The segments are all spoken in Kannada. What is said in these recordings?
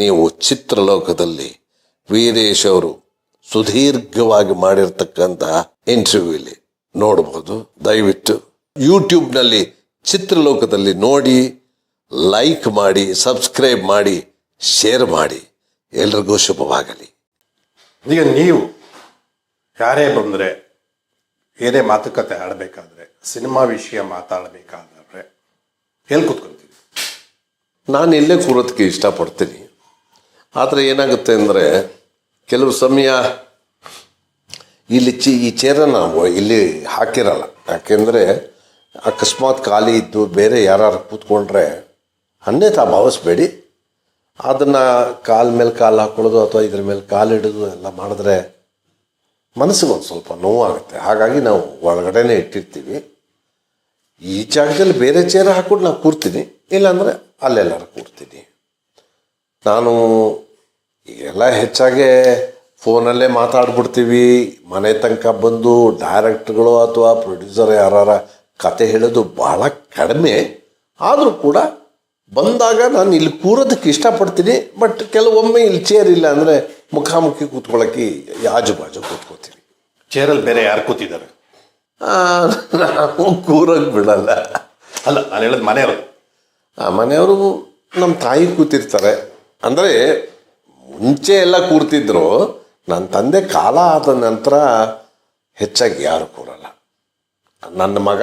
ನೀವು ಚಿತ್ರಲೋಕದಲ್ಲಿ ವೀರೇಶ್ ಅವರು ಸುದೀರ್ಘವಾಗಿ ಮಾಡಿರ್ತಕ್ಕಂತಹ ಇಂಟರ್ವ್ಯೂ ಇಲ್ಲಿ ನೋಡಬಹುದು ದಯವಿಟ್ಟು ಯೂಟ್ಯೂಬ್ನಲ್ಲಿ ಚಿತ್ರಲೋಕದಲ್ಲಿ ನೋಡಿ ಲೈಕ್ ಮಾಡಿ ಸಬ್ಸ್ಕ್ರೈಬ್ ಮಾಡಿ ಶೇರ್ ಮಾಡಿ. ಎಲ್ರಿಗೂ ಶುಭವಾಗಲಿ. ಈಗ ನೀವು ಯಾರೇ ಬಂದರೆ ಏನೇ ಮಾತುಕತೆ ಆಡಬೇಕಾದ್ರೆ ಸಿನಿಮಾ ವಿಷಯ ಮಾತಾಡಬೇಕಾದ್ರೆ ಎಲ್ಲಿ ಕೂತ್ಕೊಂತೀವಿ ನಾನು ಇಲ್ಲೇ ಕೂರೋದಕ್ಕೆ ಇಷ್ಟಪಡ್ತೀನಿ. ಆದರೆ ಏನಾಗುತ್ತೆ ಅಂದರೆ ಕೆಲವು ಸಮಯ ಇಲ್ಲಿ ಚಿ, ಈ ಚೇರನ್ನು ಇಲ್ಲಿ ಹಾಕಿರಲ್ಲ. ಯಾಕೆಂದರೆ ಅಕಸ್ಮಾತ್ ಖಾಲಿ ಇದ್ದು ಬೇರೆ ಯಾರು ಕೂತ್ಕೊಂಡ್ರೆ ತಾ ಭಾವಿಸ್ಬೇಡಿ. ಅದನ್ನು ಕಾಲ ಮೇಲೆ ಕಾಲು ಹಾಕೊಳ್ಳೋದು ಅಥವಾ ಇದ್ರ ಮೇಲೆ ಕಾಲು ಇಡೋದು ಎಲ್ಲ ಮಾಡಿದ್ರೆ ಮನಸ್ಸಿಗೆ ಒಂದು ಸ್ವಲ್ಪ ನೋವಾಗುತ್ತೆ. ಹಾಗಾಗಿ ನಾವು ಒಳಗಡೆನೇ ಇಟ್ಟಿರ್ತೀವಿ. ಈ ಜಾಗದಲ್ಲಿ ಬೇರೆ ಚೇರ್ ಹಾಕ್ಕೊಂಡು ನಾನು ಕೂರ್ತೀನಿ. ಇಲ್ಲಾಂದರೆ ಅಲ್ಲೆಲ್ಲರೂ ಕೂರ್ತೀನಿ. ನಾನು ಎಲ್ಲ ಹೆಚ್ಚಾಗಿ ಫೋನಲ್ಲೇ ಮಾತಾಡ್ಬಿಡ್ತೀವಿ. ಮನೆ ತನಕ ಬಂದು ಡೈರೆಕ್ಟ್ಗಳು ಅಥವಾ ಪ್ರೊಡ್ಯೂಸರ್ ಯಾರಾರ ಕತೆ ಹೇಳೋದು ಭಾಳ ಕಡಿಮೆ. ಆದರೂ ಕೂಡ ಬಂದಾಗ ನಾನು ಇಲ್ಲಿ ಕೂರೋದಕ್ಕೆ ಇಷ್ಟಪಡ್ತೀನಿ. ಬಟ್ ಕೆಲವೊಮ್ಮೆ ಇಲ್ಲಿ ಚೇರ್ ಇಲ್ಲ ಅಂದರೆ ಮುಖಾಮುಖಿ ಕೂತ್ಕೊಳ್ಳೋಕ್ಕೆ ಆಜು ಬಾಜು ಕೂತ್ಕೋತೀನಿ ಚೇರಲ್ಲಿ ಬೇರೆ ಯಾರು ಕೂತಿದ್ದಾರೆ? ನಾವು ಕೂರೋಕ್ಕೆ ಬಿಡಲ್ಲ. ಅಲ್ಲ ನಾನು ಹೇಳೋದು ಮನೆಯವರು. ಆ ಮನೆಯವರು ನಮ್ಮ ತಾಯಿ ಕೂತಿರ್ತಾರೆ. ಅಂದರೆ ಮುಂಚೆ ಎಲ್ಲ ಕೂರ್ತಿದ್ರು ನನ್ನ ತಂದೆ ಕಾಲ ಆದ ನಂತರ ಹೆಚ್ಚಾಗಿ ಯಾರು ಕೂರಲ್ಲ. ನನ್ನ ಮಗ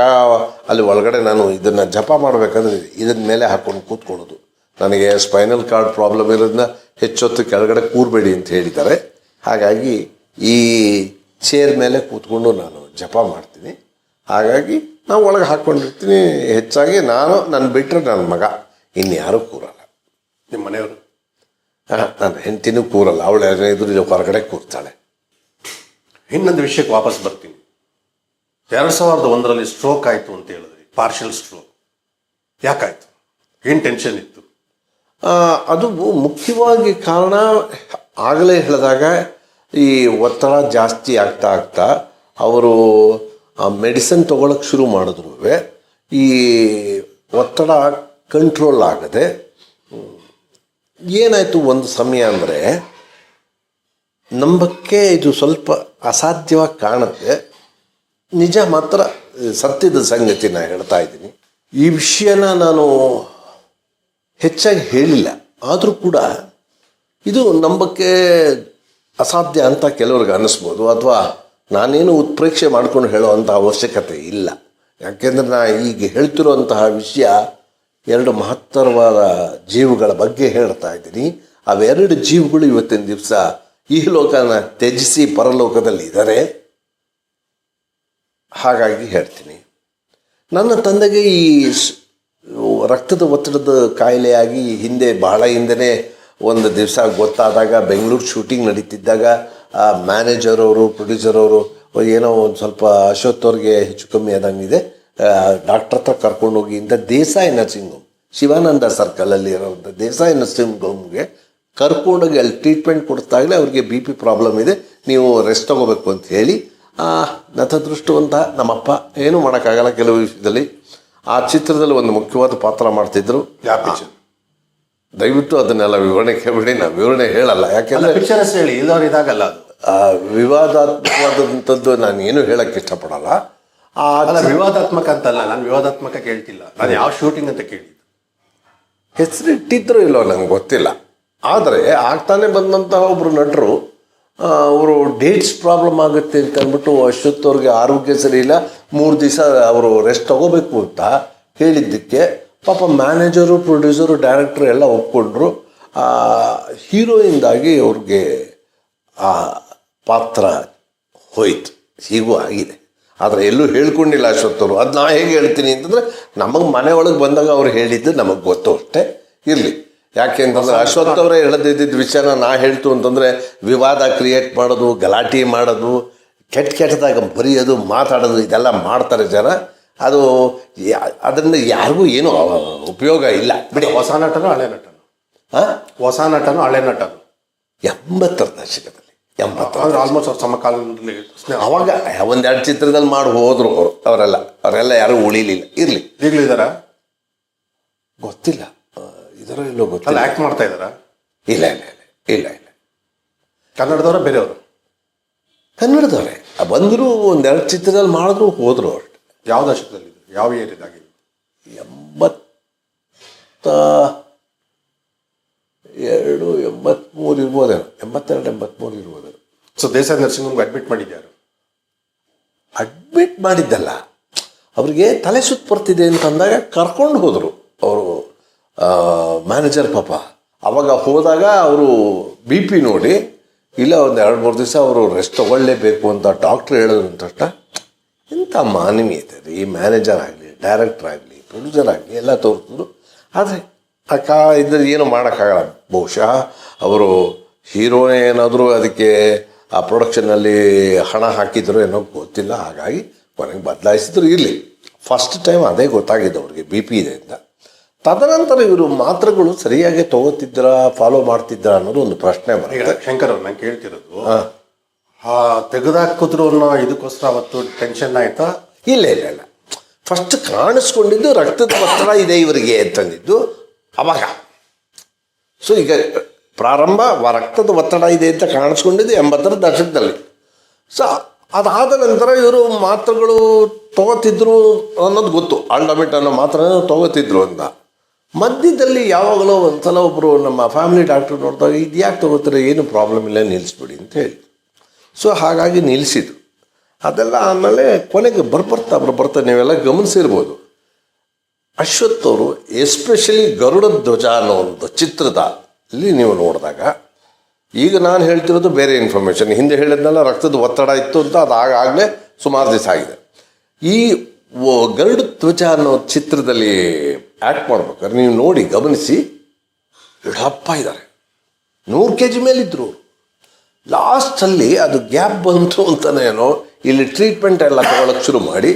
ಅಲ್ಲಿ ಒಳಗಡೆ ನಾನು ಇದನ್ನು ಜಪ ಮಾಡಬೇಕಂದ್ರೆ ಇದನ್ನ ಮೇಲೆ ಹಾಕ್ಕೊಂಡು ಕೂತ್ಕೊಳ್ಳೋದು. ನನಗೆ ಸ್ಪೈನಲ್ ಕಾರ್ಡ್ ಪ್ರಾಬ್ಲಮ್ ಇರೋದನ್ನ ಹೆಚ್ಚೊತ್ತು ಕೆಳಗಡೆ ಕೂರಬೇಡಿ ಅಂತ ಹೇಳಿದ್ದಾರೆ. ಹಾಗಾಗಿ ಈ ಚೇರ್ ಮೇಲೆ ಕೂತ್ಕೊಂಡು ನಾನು ಜಪ ಮಾಡ್ತೀನಿ. ಹಾಗಾಗಿ ನಾವು ಒಳಗೆ ಹಾಕ್ಕೊಂಡಿರ್ತೀನಿ ಹೆಚ್ಚಾಗಿ ನಾನು ನನ್ನ ಬಿಟ್ಟರೆ ನನ್ನ ಮಗ. ಇನ್ಯಾರೂ ಕೂರಲ್ಲ. ನಿಮ್ಮ ಮನೆಯವರು? ನನ್ನ ಹೆಂಡತಿನೂ ಕೂರಲ್ಲ, ಅವಳು ಎದುರು ಹೊರಗಡೆ ಕೂರ್ತಾಳೆ. ಇನ್ನೊಂದು ವಿಷಯಕ್ಕೆ ವಾಪಸ್ ಬರ್ತೀನಿ. ಎರಡು ಸಾವಿರದ ಒಂದರಲ್ಲಿ ಸ್ಟ್ರೋಕ್ ಆಯಿತು ಅಂತ ಹೇಳಿದ್ರಿ ಪಾರ್ಷಿಯಲ್ ಸ್ಟ್ರೋಕ್ ಯಾಕಾಯ್ತು? ಏನು ಟೆನ್ಷನ್ ಇತ್ತು? ಅದು ಮುಖ್ಯವಾಗಿ ಕಾರಣ, ಆಗಲೇ ಹೇಳಿದಾಗ ಈ ಒತ್ತಡ ಜಾಸ್ತಿ ಆಗ್ತಾ ಆಗ್ತಾ ಅವರು ಮೆಡಿಸಿನ್ ತಗೊಳಕ್ಕೆ ಶುರು ಮಾಡಿದ್ರು. ಈ ಒತ್ತಡ ಕಂಟ್ರೋಲ್ ಆಗದೆ ಏನಾಯಿತು ಒಂದು ಸಮಯ ಅಂದರೆ ನಂಬಕ್ಕೆ ಇದು ಸ್ವಲ್ಪ ಅಸಾಧ್ಯವಾಗಿ ಕಾಣುತ್ತೆ. ನಿಜ ಮಾತ್ರ ಸತ್ಯದ ಸಂಗತಿ ನಾನು ಹೇಳ್ತಾ ಇದ್ದೀನಿ. ಈ ವಿಷಯನ ನಾನು ಹೆಚ್ಚಾಗಿ ಹೇಳಿಲ್ಲ. ಆದರೂ ಕೂಡ ಇದು ನಂಬಕ್ಕೆ ಅಸಾಧ್ಯ ಅಂತ ಕೆಲವ್ರಿಗೆ ಅನ್ನಿಸ್ಬೋದು ಅಥವಾ ನಾನೇನು ಉತ್ಪ್ರೇಕ್ಷೆ ಮಾಡ್ಕೊಂಡು ಅಂಥ ಅವಶ್ಯಕತೆ ಇಲ್ಲ. ಯಾಕೆಂದರೆ ನಾ ಈಗ ಹೇಳ್ತಿರುವಂತಹ ವಿಷಯ ಎರಡು ಮಹತ್ತರವಾದ ಜೀವಗಳ ಬಗ್ಗೆ ಹೇಳ್ತಾ ಇದ್ದೀನಿ. ಅವೆರಡು ಜೀವಗಳು ಇವತ್ತಿನ ದಿವಸ ಈ ಲೋಕನ ತ್ಯಜಿಸಿ ಪರಲೋಕದಲ್ಲಿ ಇದ್ದಾರೆ. ಹಾಗಾಗಿ ಹೇಳ್ತೀನಿ. ನನ್ನ ತಂದೆಗೆ ಈ ರಕ್ತದ ಒತ್ತಡದ ಕಾಯಿಲೆಯಾಗಿ ಹಿಂದೆ ಬಹಳ ಹಿಂದೆನೇ ಒಂದು ದಿವಸ ಗೊತ್ತಾದಾಗ, ಬೆಂಗಳೂರು ಶೂಟಿಂಗ್ ನಡೀತಿದ್ದಾಗ, ಆ ಮ್ಯಾನೇಜರ್ ಅವರು, ಪ್ರೊಡ್ಯೂಸರ್ ಅವರು ಏನೋ ಒಂದು ಸ್ವಲ್ಪ ಅಶೋತ್ ಅವ್ರಿಗೆ ಹೆಚ್ಚು ಕಮ್ಮಿ ಆದಂಗಿದೆ. ಡಾಕ್ಟರ್ ಹತ್ರ ಕರ್ಕೊಂಡೋಗಿ ಇಂಥ ದೇಸಾಯಿ ನರ್ಸಿಂಗ್ ಹೋಮ್ ಶಿವಾನಂದ ಸರ್ಕಲಲ್ಲಿ ಇರೋವಂಥ ದೇಸಾಯಿ ನರ್ಸಿಂಗ್ ಹೋಮ್ಗೆ ಕರ್ಕೊಂಡೋಗಿ ಅಲ್ಲಿ ಟ್ರೀಟ್ಮೆಂಟ್ ಕೊಡ್ತಾಗಲೇ ಅವ್ರಿಗೆ ಬಿ ಪಿ ಪ್ರಾಬ್ಲಮ್ ಇದೆ ನೀವು ರೆಸ್ಟ್ ತಗೋಬೇಕು ಅಂತ ಹೇಳಿ ಆ ನತದೃಷ್ಟವಂತ ನಮ್ಮಪ್ಪ ಏನೂ ಮಾಡೋಕ್ಕಾಗಲ್ಲ ಕೆಲವು ವಿಷಯದಲ್ಲಿ. ಆ ಚಿತ್ರದಲ್ಲಿ ಒಂದು ಮುಖ್ಯವಾದ ಪಾತ್ರ ಮಾಡ್ತಿದ್ರು. ದಯವಿಟ್ಟು ಅದನ್ನೆಲ್ಲ ವಿವರಣೆ ಕೇಳಬೇಡಿ ನಾವು ವಿವರಣೆ ಹೇಳಲ್ಲ. ಯಾಕೆಂದ್ರೆ ಹೇಳಿ ಇಲ್ಲವ್ರು ಇದಾಗಲ್ಲ ವಿವಾದಾತ್ಮಕವಾದಂಥದ್ದು ನಾನು ಏನು ಹೇಳಕ್ಕೆ ಇಷ್ಟಪಡಲ್ಲ. ಅಲ್ಲ ವಿವಾದಾತ್ಮಕ ಅಂತಲ್ಲ ನಾನು ವಿವಾದಾತ್ಮಕ ಕೇಳ್ತಿಲ್ಲ. ನಾನು ಯಾವ ಶೂಟಿಂಗ್ ಅಂತ ಕೇಳಿದ್ದು ಹೆಸರಿಟ್ಟಿದ್ರು ಇಲ್ಲೋ ನಂಗೆ ಗೊತ್ತಿಲ್ಲ. ಆದರೆ ಆಗ್ತಾನೆ ಬಂದಂತಹ ಒಬ್ಬರು ನಟರು ಅವರು ಡೇಟ್ಸ್ ಪ್ರಾಬ್ಲಮ್ ಆಗುತ್ತೆ ಅಂತ ಅಂದ್ಬಿಟ್ಟು ಅಶ್ವತ್ ಅವ್ರಿಗೆ ಆರೋಗ್ಯ ಸರಿ ಇಲ್ಲ ಮೂರು ದಿವಸ ಅವರು ರೆಸ್ಟ್ ತಗೋಬೇಕು ಅಂತ ಹೇಳಿದ್ದಕ್ಕೆ ಪಾಪ ಮ್ಯಾನೇಜರು ಪ್ರೊಡ್ಯೂಸರು ಡೈರೆಕ್ಟ್ರು ಎಲ್ಲ ಒಪ್ಕೊಂಡ್ರು. ಆ ಹೀರೋಯಿಂದಾಗಿ ಅವ್ರಿಗೆ ಆ ಪಾತ್ರ ಹೋಯ್ತು. ಹೀಗೂ ಆಗಿದೆ. ಆದರೆ ಎಲ್ಲೂ ಹೇಳ್ಕೊಂಡಿಲ್ಲ ಅಶ್ವತ್ಥರು ಅದು ನಾ ಹೇಗೆ ಹೇಳ್ತೀನಿ ಅಂತಂದರೆ ನಮಗೆ ಮನೆ ಒಳಗೆ ಬಂದಾಗ ಅವ್ರು ಹೇಳಿದ್ದು ನಮಗೆ ಗೊತ್ತು ಅಷ್ಟೇ. ಇರಲಿ. ಯಾಕೆ ಅಂತಂದರೆ ಅಶ್ವಥ್ ಅವರೇ ಹೇಳದಿದ್ದ ವಿಷಯನ ನಾ ಹೇಳ್ತು ಅಂತಂದರೆ ವಿವಾದ ಕ್ರಿಯೇಟ್ ಮಾಡೋದು ಗಲಾಟೆ ಮಾಡೋದು ಕೆಟ್ಟ ಕೆಟ್ಟದಾಗ ಬರೆಯೋದು ಮಾತಾಡೋದು ಇದೆಲ್ಲ ಮಾಡ್ತಾರೆ ಜನ. ಅದು ಅದರಿಂದ ಯಾರಿಗೂ ಏನು ಉಪಯೋಗ ಇಲ್ಲ. ಬಿಡಿ. ಹೊಸ ನಟನು ಹಳೆ ನಟನು. ಹಾಂ ಹೊಸ ನಟನು ಹಳೆ ನಟನು. ಎಂಬತ್ತರ ದಶಕದಲ್ಲಿ. ಎಂಬತ್ತರ ಅಂದ್ರೆ ಆಲ್ಮೋಸ್ಟ್ ಅವ್ರ ಸಮಕಾಲದಲ್ಲಿ ಅವಾಗ ಒಂದೆರಡು ಚಿತ್ರದಲ್ಲಿ ಮಾಡಿ ಹೋದ್ರು ಅವರು ಅವರೆಲ್ಲ. ಅವರೆಲ್ಲ ಯಾರು ಉಳಿಲಿಲ್ಲ. ಇರಲಿ. ಈಗಲೂ ಇದಾರ? ಗೊತ್ತಿಲ್ಲ. ಇದರ ಅಲ್ಲ ಗೊತ್ತಿಲ್ಲ. ಆಕ್ಟ್ ಮಾಡ್ತಾ ಇದಾರ? ಇಲ್ಲ ಇಲ್ಲ ಇಲ್ಲ ಇಲ್ಲ ಇಲ್ಲ. ಕನ್ನಡದವರ ಬೇರೆಯವರು? ಕನ್ನಡದವರೇ. ಬಂದರೂ ಒಂದೆರಡು ಚಿತ್ರದಲ್ಲಿ ಮಾಡಿದ್ರು ಹೋದರು ಅವ್ರು. ಯಾವ ದಶಕದಲ್ಲಿ? ಯಾವ ಏರಿಯಾದಾಗಿ ಎಂಬತ್ತ ಎರಡು ಎಂಬತ್ಮೂರು ಇರ್ಬೋದೇನೋ ಎಂಬತ್ತೆರಡು ಎಂಬತ್ಮೂರು ಇರ್ಬೋದೇನೋ ಸೊ ದೇಸಾಯಿ ನರ್ಸಿಂಗ್ ಹೋಮ್ಗೆ ಅಡ್ಮಿಟ್ ಮಾಡಿದ್ಯಾರು? ಅಡ್ಮಿಟ್ ಮಾಡಿದ್ದಲ್ಲ. ಅವರಿಗೆ ತಲೆ ಸುತ್ತ ಬರ್ತಿದೆ ಅಂತ ಅಂದಾಗ ಕರ್ಕೊಂಡು ಹೋದರು ಅವರು. ಮ್ಯಾನೇಜರ್ ಪಾಪ. ಅವಾಗ ಹೋದಾಗ ಅವರು ಬಿ ಪಿ ನೋಡಿ ಇಲ್ಲ ಒಂದು ಎರಡು ಮೂರು ದಿವಸ ಅವರು ರೆಸ್ಟ್ ತಗೊಳ್ಳೇಬೇಕು ಅಂತ ಡಾಕ್ಟ್ರ್ ಹೇಳಿದ್ರು ಅಂತ ತಕ್ಷಣ ಇಂಥ ಮಾನವೀಯತೆ ರೀ ಮ್ಯಾನೇಜರ್ ಆಗಲಿ ಡೈರೆಕ್ಟರ್ ಆಗಲಿ ಪ್ರೊಡ್ಯೂಸರ್ ಆಗಲಿ ಎಲ್ಲ ತೋರಿಸಿದ್ರು. ಆದರೆ ಅಕ್ಕ ಇದ್ದರೆ ಏನು ಮಾಡೋಕ್ಕಾಗಲ್ಲ. ಬಹುಶಃ ಅವರು ಹೀರೋನೇ ಏನಾದರೂ ಅದಕ್ಕೆ ಆ ಪ್ರೊಡಕ್ಷನ್ನಲ್ಲಿ ಹಣ ಹಾಕಿದ್ರು ಏನೋ ಗೊತ್ತಿಲ್ಲ. ಹಾಗಾಗಿ ಕೊನೆಗೆ ಬದಲಾಯಿಸಿದ್ರು ಇರಲಿ. ಫಸ್ಟ್ ಟೈಮ್ ಅದೇ ಗೊತ್ತಾಗಿದ್ದು ಅವ್ರಿಗೆ ಬಿ ಪಿ ಇದೆ ಅಂತ. ತದನಂತರ ಇವರು ಮಾತ್ರೆಗಳು ಸರಿಯಾಗಿ ತಗೋತಿದ್ರ ಫಾಲೋ ಮಾಡ್ತಿದ್ರ ಅನ್ನೋದು ಒಂದು ಪ್ರಶ್ನೆ ಬರುತ್ತೆ. ಶಂಕರ್ ಅವ್ರು ನಂಗೆ ಕೇಳ್ತಿರೋದು ಆ ತೆಗೆದಾಕಿದ್ರು ಅನ್ನೋ ಇದಕ್ಕೋಸ್ಕರ ಅವತ್ತು ಟೆನ್ಷನ್ ಆಯ್ತಾ? ಇಲ್ಲ ಇಲ್ಲ ಇಲ್ಲ. ಫಸ್ಟ್ ಕಾಣಿಸ್ಕೊಂಡಿದ್ದು ರಕ್ತದ ಒತ್ತಡ ಇದೆ ಇವರಿಗೆ ಅಂತಂದಿದ್ದು. ಅವಾಗ. ಸೊ ಈಗ ಪ್ರಾರಂಭ ರಕ್ತದ ಒತ್ತಡ ಇದೆ ಅಂತ ಕಾಣಿಸ್ಕೊಂಡಿದ್ದು ಎಂಬತ್ತರ ದಶಕದಲ್ಲಿ. ಸೊ ಅದಾದ ನಂತರ ಇವರು ಮಾತ್ರೆಗಳು ತಗೋತಿದ್ರು ಅನ್ನೋದು ಗೊತ್ತು. ಆಲ್ಡಮಿಟ್ ಅನ್ನೋ ಮಾತ್ರ ತಗೋತಿದ್ರು ಅಂತ. ಮಧ್ಯದಲ್ಲಿ ಯಾವಾಗಲೋ ಒಂದ್ಸಲ ಒಬ್ಬರು ನಮ್ಮ ಫ್ಯಾಮಿಲಿ ಡಾಕ್ಟರ್ ನೋಡಿದಾಗ, ಇದು ಯಾಕೆ ತಗೋತಾರೆ? ಏನು ಪ್ರಾಬ್ಲಮ್ ಇಲ್ಲ ನಿಲ್ಲಿಸ್ಬಿಡಿ ಅಂತ ಹೇಳಿ. ಸೊ ಹಾಗಾಗಿ ನಿಲ್ಲಿಸಿದ್ರು ಅದೆಲ್ಲ ಆಮೇಲೆ ಕೊನೆಗೆ ಬರ್ಬರ್ತಾ ಬರ್ಬರ್ತಾ ನೀವೆಲ್ಲ ಗಮನಿಸಿರ್ಬೋದು. ಅಶ್ವಥ್ ಅವರು ಎಸ್ಪೆಷಲಿ ಗರುಡ ಧ್ವಜ ಅನ್ನೋ ಒಂದು ಚಿತ್ರದ ಅಲ್ಲಿ ನೀವು ನೋಡಿದಾಗ, ಈಗ ನಾನು ಹೇಳ್ತಿರೋದು ಬೇರೆ ಇನ್ಫಾರ್ಮೇಷನ್ ಹಿಂದೆ ಹೇಳಿದ್ನಲ್ಲ, ರಕ್ತದ ಒತ್ತಡ ಇತ್ತು ಅಂತ, ಅದು ಆಗಾಗಲೇ ಸುಮಾರು ದಿವಸ ಆಗಿದೆ. ಈ ಗರುಡ ಧ್ವಜ ಅನ್ನೋ ಚಿತ್ರದಲ್ಲಿ ಆ್ಯಕ್ಟ್ ಮಾಡ್ಬೇಕಾದ್ರೆ ನೀವು ನೋಡಿ, ಗಮನಿಸಿ. ಹಪ್ಪ ಇದ್ದಾರೆ ನೂರು ಕೆ ಜಿ ಮೇಲಿದ್ರು ಅವರು. ಲಾಸ್ಟಲ್ಲಿ ಅದು ಗ್ಯಾಪ್ ಬಂತು ಅಂತನೇನೋ ಇಲ್ಲಿ ಟ್ರೀಟ್ಮೆಂಟ್ ಎಲ್ಲ ತಗೊಳಕ್ಕೆ ಶುರು ಮಾಡಿ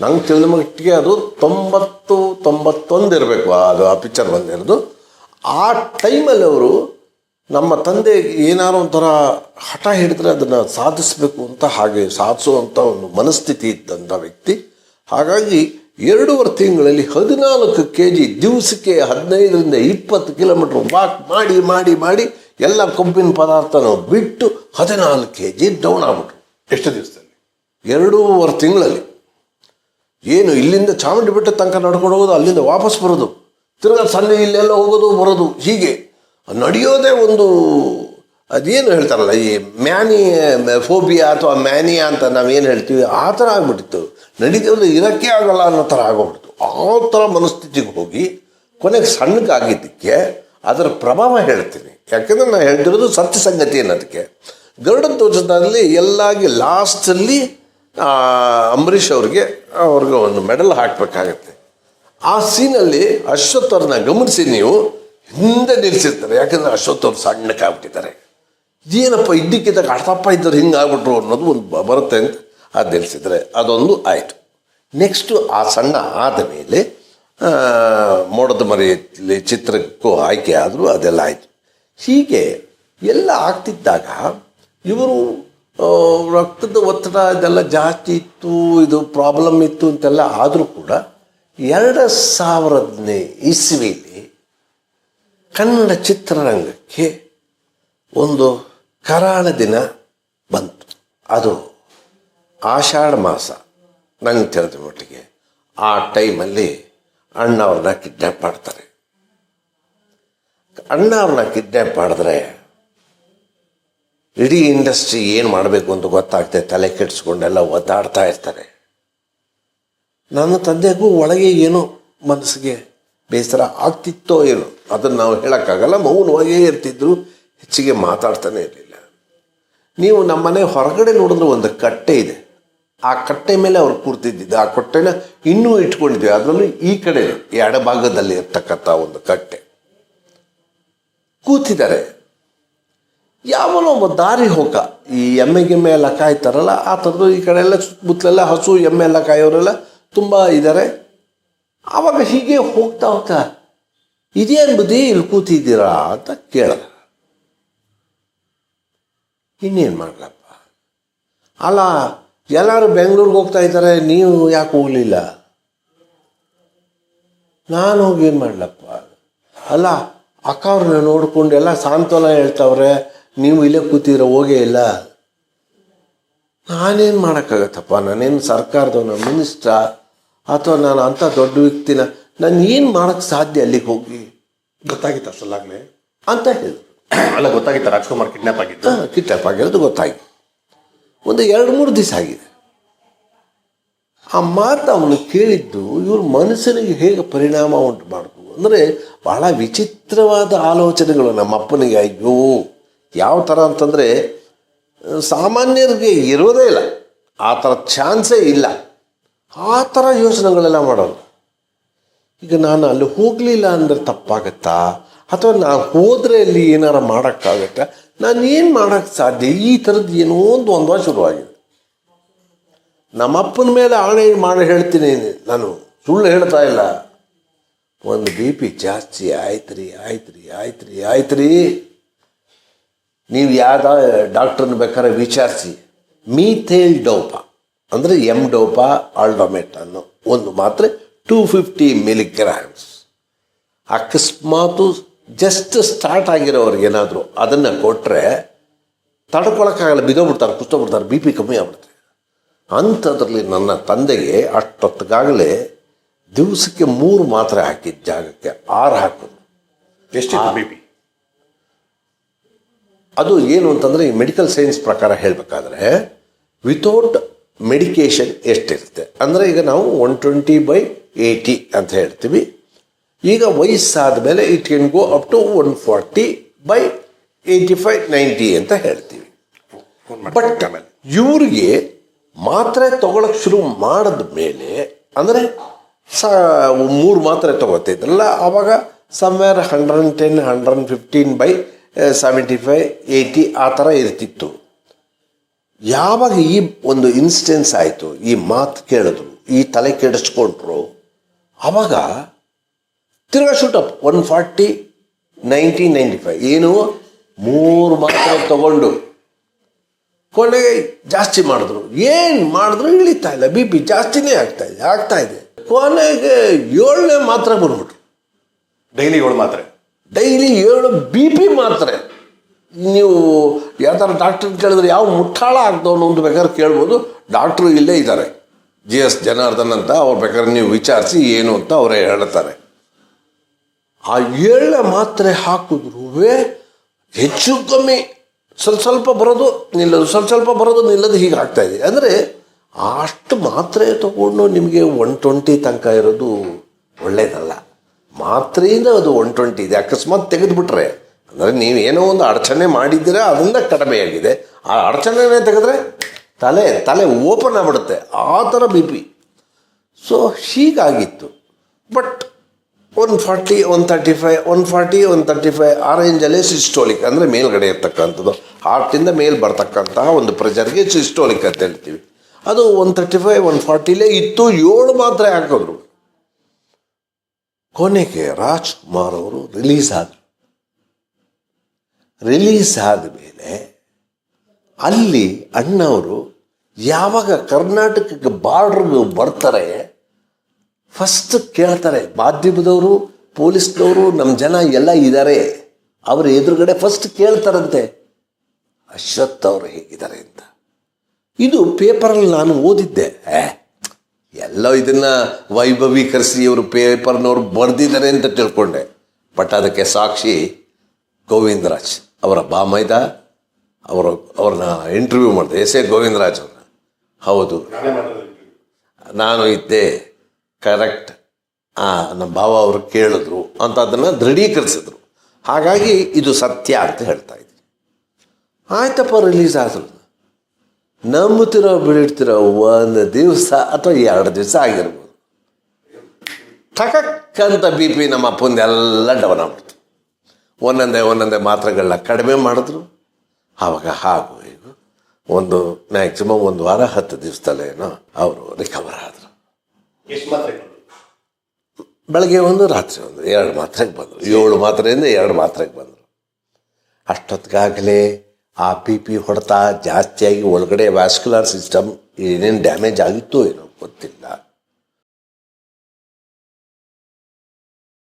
ನಂಗೆ ತಿಳಿದ ಮಟ್ಟಿಗೆ ಅದು ತೊಂಬತ್ತು ತೊಂಬತ್ತೊಂದು ಇರಬೇಕು. ಅದು ಆ ಪಿಕ್ಚರ್ ಬಂದಿರೋದು ಆ ಟೈಮಲ್ಲಿ ಅವರು ನಮ್ಮ ತಂದೆ ಏನಾರು ಒಂಥರ ಹಠ ಹಿಡಿದ್ರೆ ಅದನ್ನು ಸಾಧಿಸಬೇಕು ಅಂತ ಹಾಗೆ ಸಾಧಿಸುವಂಥ ಒಂದು ಮನಸ್ಥಿತಿ ಇದ್ದಂಥ ವ್ಯಕ್ತಿ. ಹಾಗಾಗಿ ಎರಡೂವರೆ ತಿಂಗಳಲ್ಲಿ ಹದಿನಾಲ್ಕು ಕೆ ಜಿ ದಿವಸಕ್ಕೆ ಹದಿನೈದರಿಂದ ಇಪ್ಪತ್ತು ಕಿಲೋಮೀಟ್ರ್ ವಾಕ್ ಮಾಡಿ ಮಾಡಿ ಮಾಡಿ ಎಲ್ಲ ಕೊಬ್ಬಿನ ಪದಾರ್ಥನ ಬಿಟ್ಟು ಹದಿನಾಲ್ಕು ಕೆ ಜಿ ಡೌನ್ ಆಗ್ಬಿಟ್ರು. ಎಷ್ಟು ದಿವಸದಲ್ಲಿ? ಎರಡೂವರೆ ತಿಂಗಳಲ್ಲಿ. ಏನು ಇಲ್ಲಿಂದ ಚಾಮುಂಡಿ ಬೆಟ್ಟ ತನಕ ನಡ್ಕೊಂಡು ಹೋಗೋದು ಅಲ್ಲಿಂದ ವಾಪಸ್ ಬರೋದು. ತಿರ್ಗಾ ಸಂಜೆ ಇಲ್ಲೆಲ್ಲ ಹೋಗೋದು, ಬರೋದು, ಹೀಗೆ. ನಡೆಯೋದೇ ಒಂದು ಅದೇನು ಹೇಳ್ತಾರಲ್ಲ, ಈ ಮ್ಯಾನಿ, ಫೋಬಿಯಾ ಅಥವಾ ಮ್ಯಾನಿಯಾ ಅಂತ ನಾವೇನು ಹೇಳ್ತೀವಿ, ಆ ಥರ ಆಗ್ಬಿಟ್ಟಿತ್ತು. ನಡೀತಿದ್ರೆ ಇರೋಕ್ಕೆ ಆಗಲ್ಲ ಅನ್ನೋ ಥರ ಆಗೋಗ್ಬಿಡ್ತು ಆ ಥರ ಮನಸ್ಥಿತಿಗೆ ಹೋಗಿ ಕೊನೆಗೆ ಸಣ್ಣಗಾಗಿದ್ದಕ್ಕೆ ಅದರ ಪ್ರಭಾವ ಹೇಳ್ತೀನಿ. ಯಾಕಂದರೆ ನಾನು ಹೇಳ್ತಿರೋದು ಸತ್ಯ ಸಂಗತಿ ಅನ್ನೋದಕ್ಕೆ. ಗರುಡ ಧ್ವಜದಲ್ಲಿ ಎಲ್ಲಾಗಿ ಲಾಸ್ಟಲ್ಲಿ ಅಂಬರೀಷ್ ಅವ್ರಿಗೆ ಅವ್ರಿಗೆ ಒಂದು ಮೆಡಲ್ ಹಾಕಬೇಕಾಗತ್ತೆ. ಆ ಸೀನಲ್ಲಿ ಅಶ್ವಥ್ ಅವ್ರನ್ನ ಗಮನಿಸಿ ನೀವು ಹಿಂದೆ ನಿಲ್ಲಿಸಿರ್ತಾರೆ ಯಾಕಂದ್ರೆ ಅಶ್ವಥ್ ಅವ್ರು ಸಣ್ಣಕ್ಕಾಗ್ಬಿಟ್ಟಿದ್ದಾರೆ. ಏನಪ್ಪ ಇದ್ದಕ್ಕಿದ್ದಾಗ ಅರ್ಥಪ್ಪ ಇದ್ದವ್ರು ಹಿಂಗೆ ಆಗ್ಬಿಟ್ರು ಅನ್ನೋದು ಒಂದು ಬರುತ್ತೆ ಅಂತ ಅದು ನಿಲ್ಲಿಸಿದ್ರೆ ಅದೊಂದು ಆಯಿತು. ನೆಕ್ಸ್ಟು ಆ ಸಣ್ಣ ಆದ ಮೇಲೆ ಮೋಡದ ಮರೆಯಲ್ಲಿ ಚಿತ್ರಕ್ಕೂ ಆಯ್ಕೆ ಆದರೂ ಅದೆಲ್ಲ ಆಯಿತು. ಹೀಗೆ ಎಲ್ಲ ಆಗ್ತಿದ್ದಾಗ ಇವರು ರಕ್ತದ ಒತ್ತಡ ಇದೆಲ್ಲ ಜಾಸ್ತಿ ಇತ್ತು, ಇದು ಪ್ರಾಬ್ಲಮ್ ಇತ್ತು ಅಂತೆಲ್ಲ ಆದರೂ ಕೂಡ ಎರಡು ಸಾವಿರದನೇ ಇಸ್ವಿಲಿ ಕನ್ನಡ ಚಿತ್ರರಂಗಕ್ಕೆ ಒಂದು ಕರಾಳ ದಿನ ಬಂತು. ಅದು ಆಷಾಢ ಮಾಸ. ನನಗೆ ತಿಳಿದ ಮಟ್ಟಿಗೆ ಆ ಟೈಮಲ್ಲಿ ಅಣ್ಣವ್ರನ್ನ ಕಿಡ್ನ್ಯಾಪ್ ಮಾಡ್ತಾರೆ. ಅಣ್ಣ ಅವ್ರನ್ನ ಕಿಡ್ನ್ಯಾಪ್ ಮಾಡಿದ್ರೆ ಇಡೀ ಇಂಡಸ್ಟ್ರಿ ಏನು ಮಾಡಬೇಕು ಅಂತ ಗೊತ್ತಾಗ್ತದೆ ತಲೆ ಕೆಡಿಸ್ಕೊಂಡೆಲ್ಲ ಒದ್ದಾಡ್ತಾ ಇರ್ತಾರೆ. ನನ್ನ ತಂದೆಗೂ ಒಳಗೆ ಏನೋ ಮನಸ್ಸಿಗೆ ಬೇಸರ ಆಗ್ತಿತ್ತೋ ಏನೋ, ಅದನ್ನು ನಾವು ಹೇಳೋಕ್ಕಾಗಲ್ಲ, ಮೌನವಾಗೇ ಇರ್ತಿದ್ರು, ಹೆಚ್ಚಿಗೆ ಮಾತಾಡ್ತಾನೆ ಇರಲಿಲ್ಲ. ನೀವು ನಮ್ಮನೆ ಹೊರಗಡೆ ನೋಡಿದ್ರೆ ಒಂದು ಕಟ್ಟೆ ಇದೆ. ಆ ಕಟ್ಟೆ ಮೇಲೆ ಅವ್ರು ಕೂರ್ತಿದ್ದಿದ್ದು, ಆ ಕಟ್ಟೆನ ಇನ್ನೂ ಇಟ್ಕೊಂಡಿದ್ವಿ. ಅದರಲ್ಲೂ ಈ ಕಡೆ ಎಡಭಾಗದಲ್ಲಿ ಇರ್ತಕ್ಕಂಥ ಒಂದು ಕಟ್ಟೆ. ಕೂತಿದ್ದಾರೆ. ಯಾವನೋ ಒಬ್ಬ ದಾರಿ ಹೋಗ. ಈ ಎಮ್ಮೆ ಗೆಮ್ಮೆ ಎಲ್ಲ ಕಾಯ್ತಾರಲ್ಲ ಆ ಥರದ್ದು ಈ ಕಡೆ ಎಲ್ಲ ಸುತ್ತಮುತ್ತಲೆಲ್ಲ ಹಸು, ಎಮ್ಮೆ ಎಲ್ಲ ಕಾಯೋರೆಲ್ಲ ತುಂಬ ಇದ್ದಾರೆ ಆವಾಗ ಹೀಗೆ ಹೋಗ್ತಾ ಹೋಗ್ತಾ, ಇದೇನು ಬುದ್ಧಿ, ಇಲ್ಲಿ ಕೂತಿದ್ದೀರಾ ಅಂತ ಕೇಳ. ಇನ್ನೇನು ಮಾಡಲಪ್ಪ? ಅಲ್ಲ, ಎಲ್ಲರೂ ಬೆಂಗಳೂರಿಗೆ ಹೋಗ್ತಾ ಇದ್ದಾರೆ, ನೀವು ಯಾಕೆ ಹೋಗಲಿಲ್ಲ? ನಾನು ಹೋಗಿ ಏನು ಮಾಡಲಪ್ಪ? ಅಲ್ಲ ಅಕ್ಕ ಅವ್ರನ್ನ ನೋಡಿಕೊಂಡು ಎಲ್ಲ ಸಾಂತ್ವನ ಹೇಳ್ತಾವ್ರೆ ನೀವು ಇಲ್ಲೇ ಕೂತಿದ್ರೆ ಹೋಗೇ ಇಲ್ಲ. ನಾನೇನು ಮಾಡೋಕ್ಕಾಗತ್ತಪ್ಪ? ನಾನೇನು ಸರ್ಕಾರದವನ ಮಿನಿಸ್ಟ್ರ ಅಥವಾ ನಾನು ಅಂಥ ದೊಡ್ಡ ವ್ಯಕ್ತಿನ ನಾನು ಏನು ಮಾಡೋಕ್ಕೆ ಸಾಧ್ಯ ಅಲ್ಲಿಗೆ ಹೋಗಿ? ಗೊತ್ತಾಗಿತ್ತು ಅಷ್ಟಲ್ಲಾಗಲೇ ಅಂತ ಹೇಳಿದ್ರು ಅಲ್ಲ ಗೊತ್ತಾಗಿತ್ತು ರಾಜ್ಕುಮಾರ್ ಕಿಡ್ನಾಪ್ ಆಗಿತ್ತು ಕಿಡ್ನಾಪ್ ಆಗಿರೋದು ಗೊತ್ತಾಯಿತು. ಒಂದು ಎರಡು ಮೂರು ದಿವಸ ಆಗಿದೆ. ಆ ಮಾತು ಅವನು ಕೇಳಿದ್ದು ಇವ್ರ ಮನಸ್ಸಿನಿಗೆ ಹೇಗೆ ಪರಿಣಾಮ ಉಂಟು ಮಾಡಿದ್ರು ಅಂದರೆ ಬಹಳ ವಿಚಿತ್ರವಾದ ಆಲೋಚನೆಗಳು ನಮ್ಮ ಅಪ್ಪನಿಗೆ ಅಯ್ಯೋ! ಯಾವ ಥರ ಅಂತಂದರೆ, ಸಾಮಾನ್ಯರಿಗೆ ಇರೋದೇ ಇಲ್ಲ. ಆ ಥರ ಚಾನ್ಸೇ ಇಲ್ಲ. ಆ ಥರ ಯೋಚನೆಗಳೆಲ್ಲ ಮಾಡೋದು ಈಗ ನಾನು ಅಲ್ಲಿ ಹೋಗಲಿಲ್ಲ ಅಂದ್ರೆ ತಪ್ಪಾಗತ್ತಾ? ಅಥವಾ ನಾನು ಹೋದರೆ ಅಲ್ಲಿ ಏನಾರು ಮಾಡೋಕ್ಕಾಗತ್ತಾ? ನಾನು ಏನು ಮಾಡೋಕ್ಕೆ ಸಾಧ್ಯ? ಈ ಥರದ್ದು ಏನೋ ಒಂದು ಒಂದು ಶುರುವಾಗಿದೆ. ನಮ್ಮಪ್ಪನ ಮೇಲೆ ಆಣೆ ಮಾಡಿ ಹೇಳ್ತೀನಿ ನಾನು. ಸುಳ್ಳು ಹೇಳ್ತಾ ಇಲ್ಲ. ಒಂದು ಬಿ ಪಿ ಜಾಸ್ತಿ ಆಯ್ತು ರೀ ಆಯ್ತು ರೀ ಆಯ್ತು ರೀ ಆಯ್ತು ರೀ ನೀವು ಯಾವ್ದ ಡಾಕ್ಟ್ರನ್ನ ಬೇಕಾದ್ರೆ ವಿಚಾರಿಸಿ. Methyl dopa. ಅಂದರೆ ಎಂ ಡೋಪ ಆಲ್ಡೋಮೆಟ್ ಅನ್ನೋ ಒಂದು ಮಾತ್ರೆ ಟೂ ಫಿಫ್ಟಿ ಮಿಲಿಗ್ರಾಮ್ಸ್ ಅಕಸ್ಮಾತು ಜಸ್ಟ್ ಸ್ಟಾರ್ಟ್ ಆಗಿರೋರಿಗೇನಾದರೂ ಅದನ್ನು ಕೊಟ್ಟರೆ ತಡ್ಕೊಳಕ್ಕಾಗಲ್ಲ ಬಿದ್ದೋಗ್ಬಿಡ್ತಾರೆ ಕುಸ್ತೋಗ್ಬಿಡ್ತಾರೆ ಬಿ ಪಿ ಕಮ್ಮಿ ಆಗ್ಬಿಡುತ್ತೆ. ಅಂಥದ್ರಲ್ಲಿ ನನ್ನ ತಂದೆಗೆ ಅಷ್ಟೊತ್ತಿಗಾಗಲೇ ದಿವಸಕ್ಕೆ ಮೂರು ಮಾತ್ರೆ ಹಾಕಿದ್ದ ಜಾಗಕ್ಕೆ ಆರು ಹಾಕೋದು ಎಷ್ಟು ಬಿ ಪಿ ಅದು ಏನು ಅಂತಂದರೆ ಈ ಮೆಡಿಕಲ್ ಸೈನ್ಸ್ ಪ್ರಕಾರ ಹೇಳಬೇಕಾದ್ರೆ ವಿತೌಟ್ ಮೆಡಿಕೇಶನ್ ಎಷ್ಟಿರುತ್ತೆ? ಅಂದರೆ ಈಗ ನಾವು ಒನ್ ಟ್ವೆಂಟಿ ಬೈ ಏಯ್ಟಿ ಅಂತ ಹೇಳ್ತೀವಿ. ಈಗ ವಯಸ್ಸಾದ ಮೇಲೆ it can go up to one forty by eighty five ninety ಅಂತ ಹೇಳ್ತೀವಿ ಬಟ್ ಇವ್ರಿಗೆ ಮಾತ್ರೆ ತಗೊಳಕ್ ಶುರು ಮಾಡಿದ ಮೇಲೆ ಅಂದರೆ ಸ ಮೂರು ಮಾತ್ರೆ ತಗೋತಿದ್ರಲ್ಲ ಆವಾಗ somewhere hundred ten hundred fifteen by seventy five eighty ಆ ಥರ ಇರ್ತಿತ್ತು. ಯಾವಾಗ ಈ ಒಂದು ಇನ್ಸ್ಟೆನ್ಸ್ ಆಯಿತು, ಈ ಮಾತು ಕೇಳಿದ್ರು, ಈ ತಲೆ ಕೆಡಿಸ್ಕೊಂಡ್ರು ಆವಾಗ ತಿರ್ಗಾ shoot up one forty ninety ninety five ಏನು? ಮೂರು ಮಾತ್ರ ತಗೊಂಡು ಕೊನೆಗೆ ಜಾಸ್ತಿ ಮಾಡಿದ್ರು. ಏನು ಮಾಡಿದ್ರು? ಇಳಿತಾ ಇಲ್ಲ. ಬಿ ಪಿ ಜಾಸ್ತಿನೇ ಆಗ್ತಾ ಇದೆ ಆಗ್ತಾ ಇದೆ. ಕೊನೆಗೆ ಏಳನೇ ಮಾತ್ರೆ ಬಂದ್ಬಿಟ್ರು. ಡೈಲಿ ಏಳು ಮಾತ್ರೆ. ಡೈಲಿ ಏಳು ಬಿ ಪಿ ಮಾತ್ರೆ. ನೀವು ಯಾವ್ದಾರು ಡಾಕ್ಟರ್ ಕೇಳಿದ್ರೆ ಯಾವ ಮುಟ್ಟಾಳ ಆಗ್ತವನು ಅಂತ ಬೇಕಾದ್ರೆ ಕೇಳ್ಬೋದು. ಡಾಕ್ಟ್ರು ಇಲ್ಲೇ ಇದ್ದಾರೆ. ಜಿ ಎಸ್ ಜನಾರ್ದನ್ ಅಂತ ಅವ್ರು ಬೇಕಾದ್ರೆ ನೀವು ವಿಚಾರಿಸಿ ಏನು ಅಂತ ಅವರೇ ಹೇಳ್ತಾರೆ. ಆ ಏಳನೇ ಮಾತ್ರೆ ಹಾಕಿದ್ರು ಹೆಚ್ಚು ಕಮ್ಮಿ ಸ್ವಲ್ಪ ಸ್ವಲ್ಪ ಬರೋದು ನಿಲ್ಲೋದು, ಸ್ವಲ್ಪ ಸ್ವಲ್ಪ ಬರೋದು ನಿಲ್ಲೋದು ಹೀಗೆ ಆಗ್ತಾ ಇದೆ. ಅಂದರೆ ಅಷ್ಟು ಮಾತ್ರೆ ತಗೊಂಡು ನಿಮಗೆ ಒನ್ ಟ್ವೆಂಟಿ ತನಕ ಇರೋದು ಒಳ್ಳೇದಲ್ಲ. ಮಾತ್ರೆಯಿಂದ ಅದು ಒನ್ ಟ್ವೆಂಟಿ ಇದೆ. ಅಕಸ್ಮಾತ್ ತೆಗೆದುಬಿಟ್ರೆ, ಅಂದರೆ ಏನೋ ಒಂದು ಅಡಚಣೆ ಮಾಡಿದ್ದೀರಾ ಅದರಿಂದ ಕಡಿಮೆಯಾಗಿದೆ ಆ ಅಡಚಣೆನೇ ತೆಗೆದ್ರೆ ತಲೆ ತಲೆ ಓಪನ್ ಆಗ್ಬಿಡುತ್ತೆ. ಆ ಥರ B P. So ಹೀಗಾಗಿತ್ತು. But one forty one thirty five one forty one thirty five ಆ ರೇಂಜಲ್ಲೇ ಸಿಸ್ಟೋಲಿಕ್ ಅಂದರೆ ಮೇಲ್ಗಡೆ ಇರ್ತಕ್ಕಂಥದ್ದು ಹಾರ್ಟಿಂದ ಮೇಲ್ ಬರ್ತಕ್ಕಂತಹ ಒಂದು ಪ್ರೆಷರ್ಗೆ ಸಿಸ್ಟೋಲಿಕ್ ಅಂತ ಹೇಳ್ತೀವಿ. ಅದು ಒನ್ ತರ್ಟಿ ಫೈವ್ ಒನ್ ಫಾರ್ಟಿಲೇ ಇತ್ತು, ಏಳು ಮಾತ್ರೆ ಹಾಕಿದ್ರು. ಕೊನೆಗೆ ರಾಜ್ಕುಮಾರ್ ಅವರು ರಿಲೀಸ್ ಆದರು ರಿಲೀಸ್ ಆದಮೇಲೆ ಅಲ್ಲಿ ಅಣ್ಣವರು ಯಾವಾಗ ಕರ್ನಾಟಕಕ್ಕೆ ಬಾರ್ಡ್ರಿಗೆ ಬರ್ತಾರೆ ಫಸ್ಟ್ ಕೇಳ್ತಾರೆ, ಮಾಧ್ಯಮದವರು, ಪೊಲೀಸ್ನವರು ನಮ್ಮ ಜನ ಎಲ್ಲ ಇದ್ದಾರೆ ಅವ್ರ ಎದುರುಗಡೆ ಫಸ್ಟ್ ಕೇಳ್ತಾರಂತೆ, ಅಶ್ವಥ್ ಅವರು ಹೇಗಿದ್ದಾರೆ ಅಂತ. ಇದು ಪೇಪರಲ್ಲಿ ನಾನು ಓದಿದ್ದೆ ಎಲ್ಲೋ ಇದನ್ನ ವೈಭವೀಕರಿಸಿ ಇವರು ಪೇಪರ್ನವರು ಬರೆದಿದ್ದಾರೆ ಅಂತ ತಿಳ್ಕೊಂಡೆ. ಬಟ್ ಅದಕ್ಕೆ ಸಾಕ್ಷಿ ಗೋವಿಂದರಾಜ್ ಅವರ ಬಾಮೈದ ಅವರು ಅವ್ರನ್ನ ಇಂಟರ್ವ್ಯೂ ಮಾಡಿದೆ. ಎಸ್ ಎ ಗೋವಿಂದರಾಜ್ ಅವ್ರನ್ನ. ಹೌದು. ನಾನು ಇದ್ದೆ ಕರೆಕ್ಟ್ ಆ, ನಮ್ಮ ಭಾವ ಅವರು ಕೇಳಿದ್ರು. ಅಂತ ಅದನ್ನು ದೃಢೀಕರಿಸಿದ್ರು. ಹಾಗಾಗಿ ಇದು ಸತ್ಯ ಅಂತ ಹೇಳ್ತಾ ಇದ್ದೀನಿ. ಆಯ್ತಪ್ಪ ರಿಲೀಸ್ ಆದ್ರು ನಂಬುತ್ತಿರೋ ಬಿಡಿಡ್ತಿರೋ ಒಂದು ದಿವಸ ಅಥವಾ ಎರಡು ದಿವಸ ಆಗಿರ್ಬೋದು. ಟಕಕ್ ಅಂತ ಬಿ ಪಿ ನಮ್ಮ ಅಪ್ಪಂದೆಲ್ಲ ಡೌನ್ ಆಗ್ಬಿಡ್ತು. ಒಂದೊಂದೇ ಒಂದೊಂದೇ ಮಾತ್ರೆಗಳನ್ನ ಕಡಿಮೆ ಮಾಡಿದ್ರು. ಆವಾಗ ಹಾಗೂ ಹೀಗೂ ಒಂದು ಮ್ಯಾಕ್ಸಿಮಮ್ ಒಂದು ವಾರ ಹತ್ತು ದಿವಸದಲ್ಲೇನೋ ಅವರು ರಿಕವರ್ ಆದರು. ಬೆಳಗ್ಗೆ ಒಂದು ರಾತ್ರಿ ಒಂದು ಎರಡು ಮಾತ್ರೆಗೆ ಬಂದರು. ಏಳು ಮಾತ್ರೆಯಿಂದ ಎರಡು ಮಾತ್ರೆಗೆ ಬಂದರು. ಅಷ್ಟೊತ್ತಿಗಾಗಲೇ ಆ ಪಿ ಪಿ ಹೊಡೆತ ಜಾಸ್ತಿಯಾಗಿ ಒಳಗಡೆ ವ್ಯಾಸ್ಕ್ಯುಲರ್ ಸಿಸ್ಟಮ್ ಏನೇನು ಡ್ಯಾಮೇಜ್ ಆಗಿತ್ತೋ ಏನೋ ಗೊತ್ತಿಲ್ಲ.